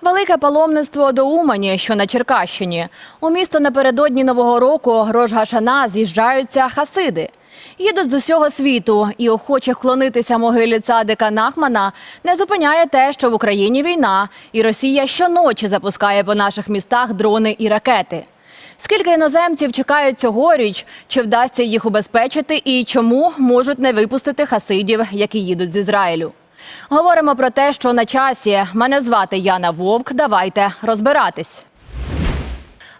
Велике паломництво до Умані, що на Черкащині. У місто напередодні Нового року Рожгашана з'їжджаються хасиди. Їдуть з усього світу, і охочих вклонитися могилі цадика Нахмана не зупиняє те, що в Україні війна, і Росія щоночі запускає по наших містах дрони і ракети. Скільки іноземців чекають цьогоріч, чи вдасться їх убезпечити, і чому можуть не випустити хасидів, які їдуть з Ізраїлю? Говоримо про те, що на часі. Мене звати Яна Вовк. Давайте розбиратись.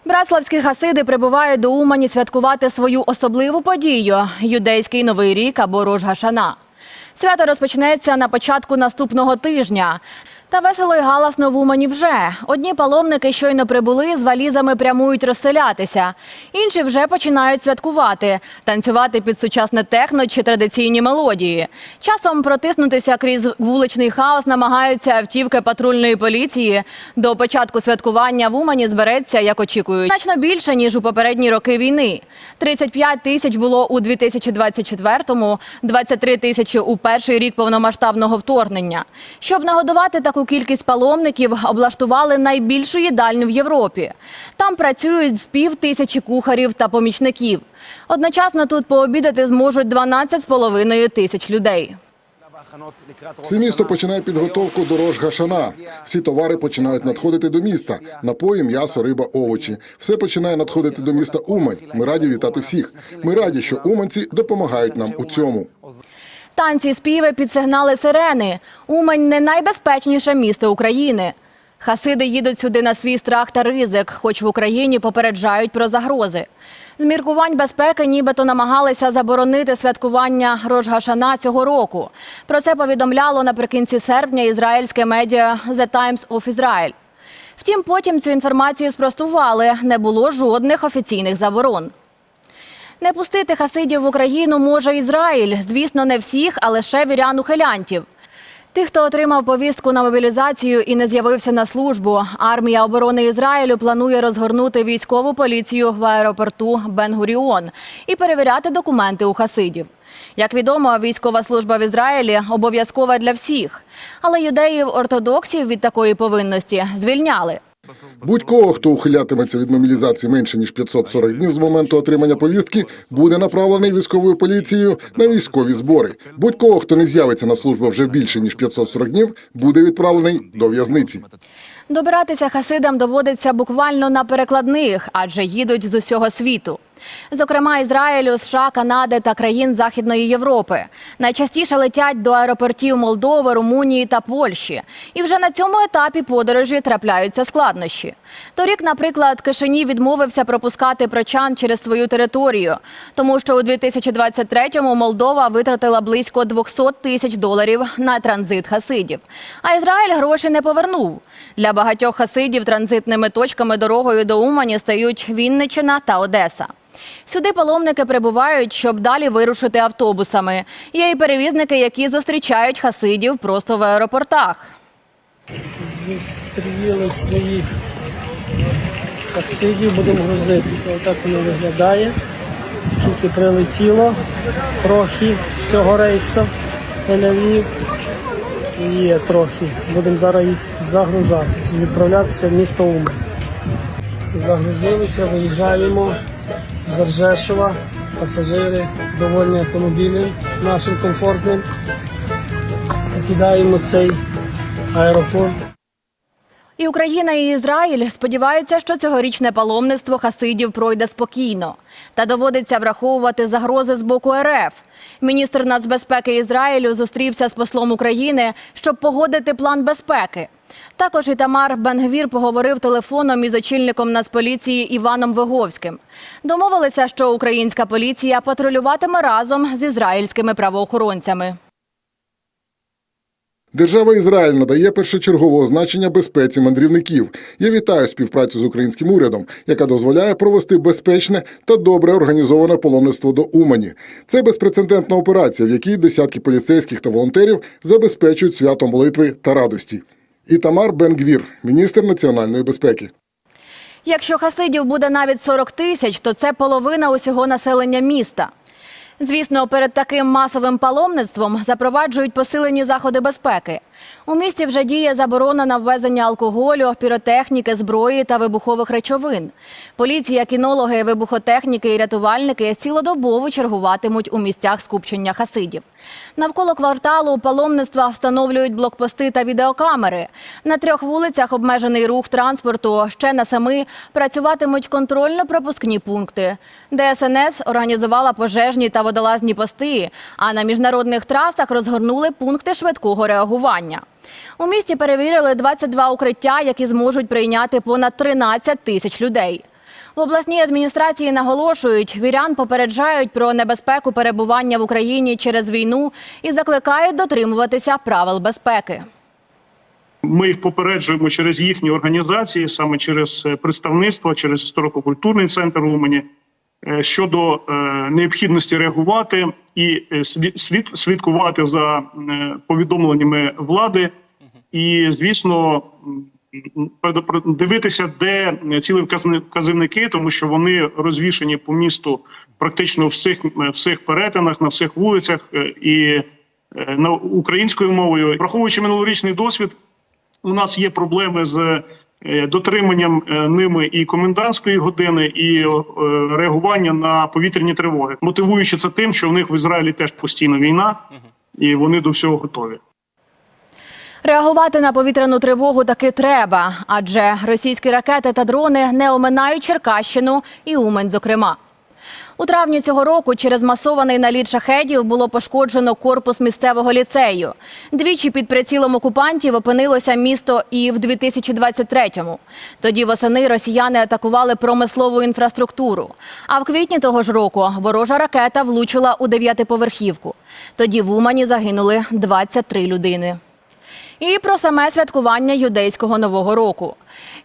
Браславські хасиди прибувають до Умані святкувати свою особливу подію юдейський новий рік або Рожгашана. Свято розпочнеться на початку наступного тижня. Та весело й галасно в Умані вже. Одні паломники щойно прибули, з валізами прямують розселятися. Інші вже починають святкувати, танцювати під сучасне техно чи традиційні мелодії. Часом протиснутися крізь вуличний хаос намагаються автівки патрульної поліції. До початку святкування в Умані збереться, як очікують, значно більше ніж у попередні роки війни. 35 тисяч було у 2024-му, 23 тисячі у перший рік повномасштабного вторгнення. Щоб нагодувати таку кількість паломників, облаштували найбільшу їдальню в Європі. Там працюють з пів тисячі кухарів та помічників. Одночасно тут пообідати зможуть 12,5 тисяч людей. Все місто починає підготовку до Рож Гашана. Всі товари починають надходити до міста: напої, м'ясо, риба, овочі. Все починає надходити до міста Умань. Ми раді вітати всіх. Ми раді, що уманці допомагають нам у цьому. Танці, співи під сигнали сирени. Умань не найбезпечніше місто України. Хасиди їдуть сюди на свій страх та ризик, хоч в Україні попереджають про загрози. З міркувань безпеки нібито намагалися заборонити святкування Рожгашана цього року. Про це повідомляло наприкінці серпня ізраїльське медіа The Times of Israel. Втім, потім цю інформацію спростували. Не було жодних офіційних заборон. Не пустити хасидів в Україну може Ізраїль. Звісно, не всіх, а лише вірян-ухилянтів. Тих, хто отримав повістку на мобілізацію і не з'явився на службу, армія оборони Ізраїлю планує розгорнути військову поліцію в аеропорту Бен-Гуріон і перевіряти документи у хасидів. Як відомо, військова служба в Ізраїлі обов'язкова для всіх, але юдеїв ортодоксів від такої повинності звільняли. Будь-кого, хто ухилятиметься від мобілізації менше ніж 540 днів з моменту отримання повістки, буде направлений військовою поліцією на військові збори. Будь-кого, хто не з'явиться на службу вже більше ніж 540 днів, буде відправлений до в'язниці. Добиратися хасидам доводиться буквально на перекладних, адже їдуть з усього світу. Зокрема, Ізраїлю, США, Канади та країн Західної Європи. Найчастіше летять до аеропортів Молдови, Румунії та Польщі. І вже на цьому етапі подорожі трапляються складнощі. Торік, наприклад, Кишинів відмовився пропускати прочан через свою територію, тому що у 2023-му Молдова витратила близько 200 тисяч доларів на транзит хасидів. А Ізраїль гроші не повернув. Для багатьох хасидів транзитними точками дорогою до Умані стають Вінничина та Одеса. Сюди паломники прибувають, щоб далі вирушити автобусами. Є і перевізники, які зустрічають хасидів просто в аеропортах. зустріли своїх хасидів, будемо грузитися. Отак воно виглядає. Скільки прилетіло трохи з цього рейсу Тель-Авів. Є трохи. Будемо зараз їх загружати і відправлятися в місто Умань. Загрузилися, виїжджаємо з Ржешова. Пасажири довольні автомобілем нашим комфортним. Покидаємо цей аеропорт. І Україна і Ізраїль сподіваються, що цьогорічне паломництво хасидів пройде спокійно. Та доводиться враховувати загрози з боку РФ. Міністр нацбезпеки Ізраїлю зустрівся з послом України, щоб погодити план безпеки. Також Ітамар Бенгвір поговорив телефоном із очільником Нацполіції Іваном Виговським. Домовилися, що українська поліція патрулюватиме разом з ізраїльськими правоохоронцями. Держава Ізраїль надає першочергового значення безпеці мандрівників. Я вітаю співпрацю з українським урядом, яка дозволяє провести безпечне та добре організоване паломництво до Умані. Це безпрецедентна операція, в якій десятки поліцейських та волонтерів забезпечують свято молитви та радості. Ітамар Бенгвір, міністр національної безпеки. Якщо хасидів буде навіть 40 тисяч, то це половина усього населення міста. Звісно, перед таким масовим паломництвом запроваджують посилені заходи безпеки. У місті вже діє заборона на ввезення алкоголю, піротехніки, зброї та вибухових речовин. Поліція, кінологи, вибухотехніки і рятувальники цілодобово чергуватимуть у місцях скупчення хасидів. Навколо кварталу паломництва встановлюють блокпости та відеокамери. На трьох вулицях обмежений рух транспорту. Ще на семи працюватимуть контрольно-пропускні пункти. ДСНС організувала пожежні та водолазні пости, а на міжнародних трасах розгорнули пункти швидкого реагування. У місті перевірили 22 укриття, які зможуть прийняти понад 13 тисяч людей. В обласній адміністрації наголошують, вірян попереджають про небезпеку перебування в Україні через війну і закликають дотримуватися правил безпеки. Ми їх попереджуємо через їхні організації, саме через е, представництво, через історико-культурний центр Умані щодо е, необхідності реагувати і е, слід- слід- слідкувати за е, повідомленнями влади, і звісно. Дивитися, де ціли вказівники, тому що вони розвішені по місту практично всіх, всіх перетинах, на всіх вулицях е, і е, на українською мовою, враховуючи минулорічний досвід, у нас є проблеми з е, дотриманням е, ними і комендантської години, і е, реагування на повітряні тривоги, мотивуючи це тим, що в них в Ізраїлі теж постійно війна, і вони до всього готові. Реагувати на повітряну тривогу таки треба, адже російські ракети та дрони не оминають Черкащину і Умань, зокрема. У травні цього року через масований наліт шахедів було пошкоджено корпус місцевого ліцею. Двічі під прицілом окупантів опинилося місто і в 2023-му. Тоді восени росіяни атакували промислову інфраструктуру. А в квітні того ж року ворожа ракета влучила у дев'ятиповерхівку. Тоді в Умані загинули 23 людини. І про саме святкування юдейського нового року.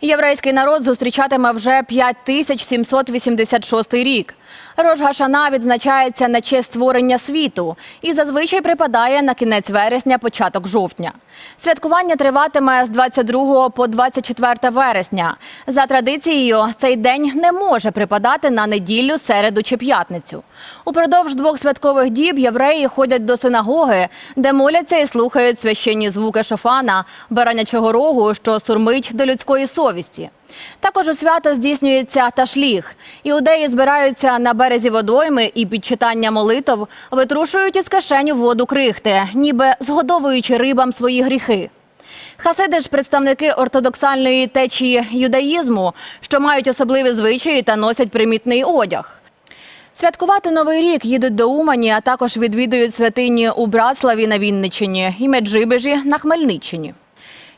Єврейський народ зустрічатиме вже 5786 рік. Рож Гашана відзначається на честь створення світу і зазвичай припадає на кінець вересня, початок жовтня. Святкування триватиме з 22 по 24 вересня. За традицією, цей день не може припадати на неділю, середу чи п'ятницю. Упродовж двох святкових діб євреї ходять до синагоги, де моляться і слухають священні звуки шофана, баранячого рогу, що сурмить до людської совісті. Також у свято здійснюється ташліг. Іудеї збираються на березі водойми і під читання молитов витрушують із кишеню воду крихти, ніби згодовуючи рибам свої гріхи. Хасиди ж представники ортодоксальної течії юдаїзму, що мають особливі звичаї та носять примітний одяг. Святкувати Новий рік їдуть до Умані, а також відвідують святині у Братславі на Вінниччині і Меджибежі на Хмельниччині.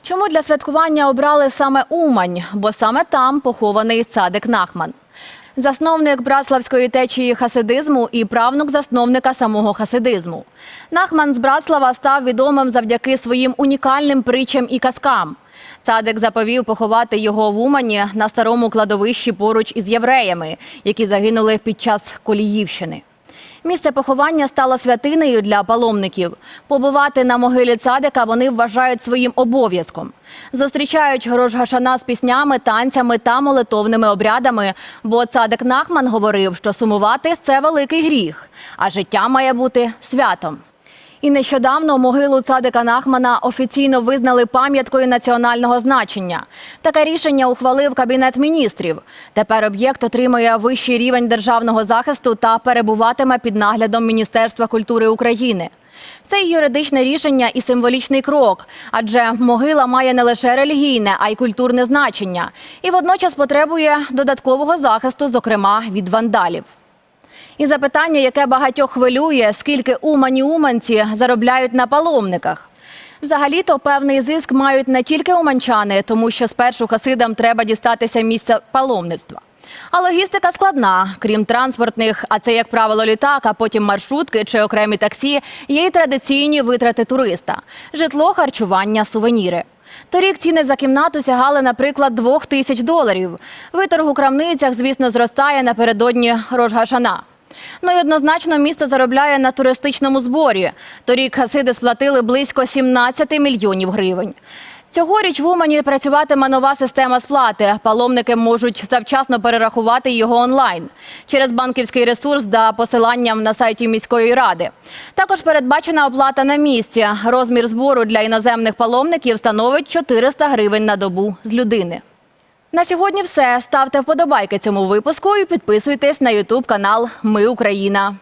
Чому для святкування обрали саме Умань? Бо саме там похований цадик Нахман. Засновник братславської течії хасидизму і правнук засновника самого хасидизму. Нахман з Братслава став відомим завдяки своїм унікальним притчам і казкам. Цадик заповів поховати його в Умані на старому кладовищі поруч із євреями, які загинули під час Коліївщини. Місце поховання стало святинею для паломників. Побувати на могилі цадика вони вважають своїм обов'язком. Зустрічають Грошгашана з піснями, танцями та молитовними обрядами. Бо цадик Нахман говорив, що сумувати це великий гріх, а життя має бути святом. І нещодавно могилу цадика Нахмана офіційно визнали пам'яткою національного значення. Таке рішення ухвалив Кабінет міністрів. Тепер об'єкт отримує вищий рівень державного захисту та перебуватиме під наглядом Міністерства культури України. Це і юридичне рішення і символічний крок, адже могила має не лише релігійне, а й культурне значення, і водночас потребує додаткового захисту, зокрема від вандалів. І запитання, яке багатьох хвилює, скільки умані уманці заробляють на паломниках. Взагалі-то певний зиск мають не тільки уманчани, тому що спершу хасидам треба дістатися місця паломництва. А логістика складна. Крім транспортних, а це, як правило, літак, а потім маршрутки чи окремі таксі, є й традиційні витрати туриста: житло, харчування, сувеніри. Торік ціни за кімнату сягали, наприклад, двох тисяч доларів. Виторг у крамницях, звісно, зростає напередодні Рожгашана. Ну і однозначно місто заробляє на туристичному зборі. Торік хасиди сплатили близько 17 мільйонів гривень. Цьогоріч в Умані працюватиме нова система сплати. Паломники можуть завчасно перерахувати його онлайн через банківський ресурс та посиланням на сайті міської ради. Також передбачена оплата на місці. Розмір збору для іноземних паломників становить 400 гривень на добу з людини. На сьогодні все. Ставте вподобайки цьому випуску і підписуйтесь на Ютуб канал Ми Україна.